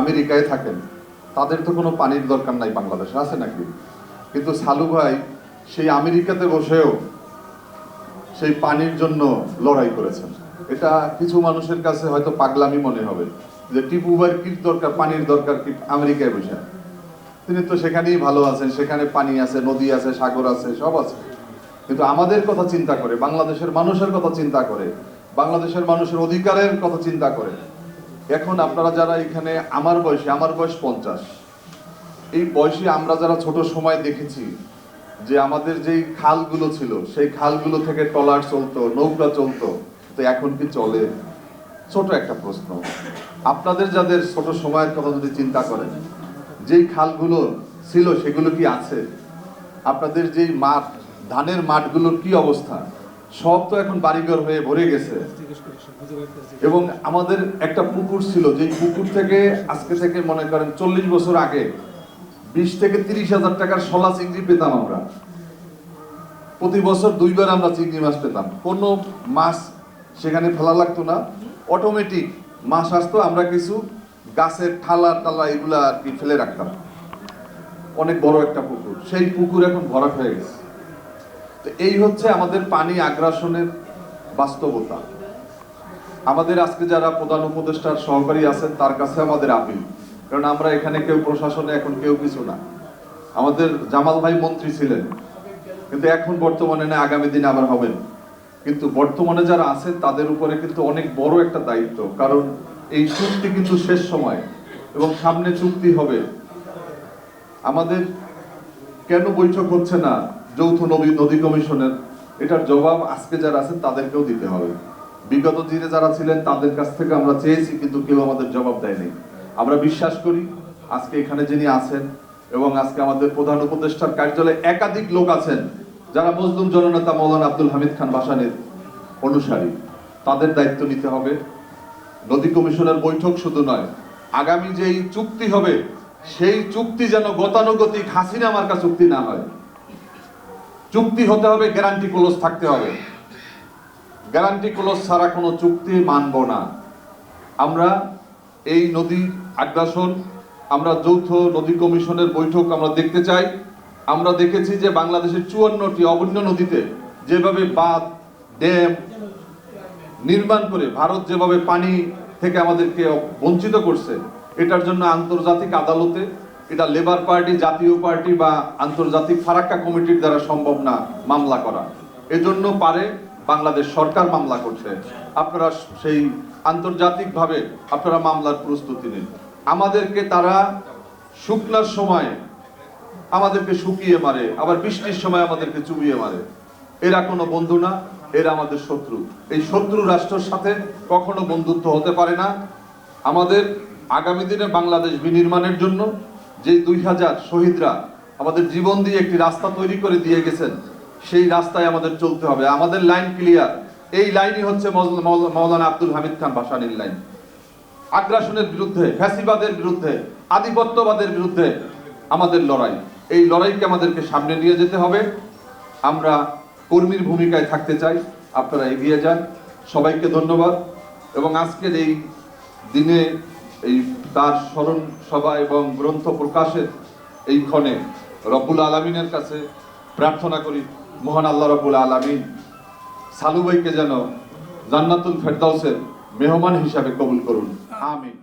আমেরিকায় থাকেন, তাদের তো কোনো পানির দরকার নাই বাংলাদেশে, আছে নাকি? কিন্তু সালু ভাই, সেই আমেরিকাতে বসেও সেই পানির জন্য লড়াই করেছেন। এটা কিছু মানুষের কাছে হয়তো পাগলামি মনে হবে যে টিপু ভাইয়ের কি দরকার, পানির দরকার কি আমেরিকায় বসে। তিনি তো সেখানেই ভালো আছেন, সেখানে পানি আছে, নদী আছে, সাগর আছে, সব আছে। কিন্তু আমাদের কথা চিন্তা করে, বাংলাদেশের মানুষের কথা চিন্তা করে, বাংলাদেশের মানুষের অধিকারের কথা চিন্তা করে। এখন আপনারা যারা এখানে, আমার বয়সে, আমার বয়স পঞ্চাশ। এই বয়সে আমরা যারা ছোট সময় দেখেছি, যে আমাদের যেই খালগুলো ছিল, সেই খালগুলো থেকে ট্রলার চলতো, নৌকা চলতো, তো এখন কি চলে? ছোট একটা প্রশ্ন। আপনাদের যাদের ছোট সময়ের কথা যদি চিন্তা করেন, যেই খালগুলো ছিল সেগুলো কি আছে? আপনাদের যেই মাঠ, ধানের মাঠগুলোর কি অবস্থা? সব তো এখন বাড়িঘর হয়ে ভরে গেছে। এবং আমাদের একটা পুকুর ছিল, যেই পুকুর থেকে আজকে থেকে মনে করেন চল্লিশ বছর আগে বিশ থেকে তিরিশ হাজার টাকার শলা চিংড়ি পেতাম আমরা। প্রতি বছর দুইবার আমরা চিংড়ি মাছ পেতাম। কোনো মাছ সেখানে ফেলা লাগতো না। অটোমেটিক মাছ আসতো, আমরা কিছু গাছের ঠালা টালা এগুলা আর কি ফেলে রাখতাম। অনেক বড় একটা পুকুর। সেই পুকুর এখন ভরাট হয়ে গেছে। তো এই হচ্ছে আমাদের পানি আগ্রাসনের বাস্তবতা। আমাদের আজকে যারা প্রধান উপদেষ্টার সহকারী আছেন, তার কাছে আমাদের আপিল। কারণ আমরা এখানে কেউ প্রশাসনে, এখন কেউ কিছু না। আমাদের জামাল ভাই মন্ত্রী ছিলেন, কিন্তু এখন বর্তমানে না, আগামী দিনে আবার হবেন। কিন্তু বর্তমানে যারা আছেন, তাদের উপরে কিন্তু অনেক বড় একটা দায়িত্ব। কারণ এই চুক্তি কিন্তু শেষ সময়, এবং সামনে চুক্তি হবে। আমাদের কেন বৈঠক হচ্ছে না? যৌথ নদী নদী কমিশনের। এটার জবাব আজকে যারা আছেন, তাদেরকেও দিতে হবে। বিগত দিনে যারা ছিলেন, তাদের কাছ থেকে আমরা চেয়েছি, কিন্তু কেউ আমাদের জবাব দেয়নি। আমরা বিশ্বাস করি, আজকে এখানে যিনি আছেন এবং আজকে আমাদের প্রধান উপদেষ্টার কার্যালয়ে একাধিক লোক আছেন, যারা মজলুম জননেতা মৌলানা আব্দুল হামিদ খান বাসানের অনুসারী। তাদের দায়িত্ব নিতে হবে। নদী কমিশনের বৈঠক শুধু নয়, আগামী যেই চুক্তি হবে, সেই চুক্তি যেন গতানুগতিক হাসিনা মার্কা চুক্তি না হয়। চুক্তি হতে হবে গ্যারান্টি ক্লোজ থাকতে হবে। গ্যারান্টি ক্লোজ ছাড়া কোনো চুক্তি মানব না। আমরা এই নদী আগ্রাসন, আমরা যৌথ নদী কমিশনের বৈঠক আমরা দেখতে চাই। আমরা দেখেছি যে বাংলাদেশের চুয়ান্নটি অবন্য নদীতে যেভাবে বাঁধ, ড্যাম নির্মাণ করে ভারত যেভাবে পানি থেকে আমাদেরকে বঞ্চিত করছে, এটার জন্য আন্তর্জাতিক আদালতে এটা লেবার পার্টি জাতীয় পার্টি বা আন্তর্জাতিক ফারাক্কা কমিটির দ্বারা সম্ভব না মামলা করা। এজন্য পারে বাংলাদেশ সরকার মামলা করছে। আপনারা সেই আন্তর্জাতিকভাবে আপনারা মামলার প্রস্তুতি নিন। আমাদেরকে তারা শুকনার সময় আমাদেরকে শুকিয়ে মারে, আবার বৃষ্টির সময় আমাদেরকে চুবিয়ে মারে। এরা কোনো বন্ধু না, এরা আমাদের শত্রু। এই শত্রু রাষ্ট্রের সাথে কখনো বন্ধুত্ব হতে পারে না। আমাদের আগামী দিনে বাংলাদেশ বিনির্মাণের জন্য যে দুই হাজার শহীদরা আমাদের জীবন দিয়ে একটি রাস্তা তৈরি করে দিয়ে গেছেন, সেই রাস্তায় আমাদের চলতে হবে। আমাদের লাইন ক্লিয়ার। এই লাইনই হচ্ছে মৌল- মৌল- মৌলানা আব্দুল হামিদ খান ভাসানির লাইন। আগ্রাসনের বিরুদ্ধে, ফ্যাসিবাদের বিরুদ্ধে, আধিপত্যবাদের বিরুদ্ধে আমাদের লড়াই। এই লড়াইকে আমাদেরকে সামনে নিয়ে যেতে হবে। আমরা কর্মীর ভূমিকায় থাকতে চাই। আপনারা এগিয়ে যান। সবাইকে ধন্যবাদ। এবং আজকের এই দিনে এই তার স্মরণ সভা এবং গ্রন্থ প্রকাশের এই ক্ষণে রব্বুল আলমিনের কাছে প্রার্থনা করি, মহান আল্লাহ রব্বুল আলমিন সালুবাইকে যেন জান্নাতুল ফেরদাউসের মেহমান হিসাবে কবুল করুন। আমিন।